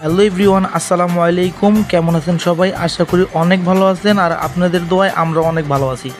Hello everyone, আসসালামু আলাইকুম। কেমন আছেন সবাই? আশা করি অনেক ভালো আছেন আর আপনাদের দোয়ায় আমরা অনেক ভালো আছি।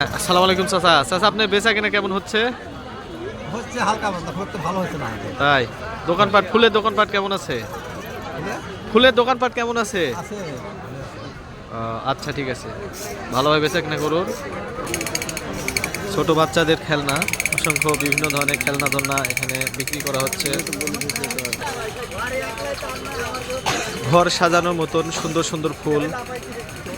আসসালামু আলাইকুম চাচা। চাচা আপনার বেচা কিনা কেমন হচ্ছে? হচ্ছে হালকা মতো খুব একটা ভালো হচ্ছে না তাই? দোকানপাট ফুলের দোকানপাট কেমন আছে? ফুলের দোকানপাট কেমন আছে? আছে। আচ্ছা ঠিক আছে। ভালোভাবে বেচা কিনা করুন। ছোট বাচ্চাদের খেলনা অসংখ্য বিভিন্ন ধরনের খেলনা ধরনা এখানে বিক্রি করা হচ্ছে। ঘর সাজানোর মতন সুন্দর সুন্দর ফুল।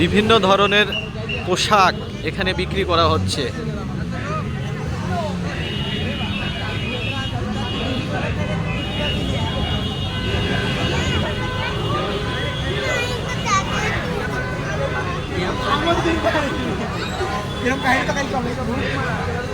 বিভিন্ন ধরনের পোশাক এখানে বিক্রি করা হচ্ছে। এরকম kahit kahit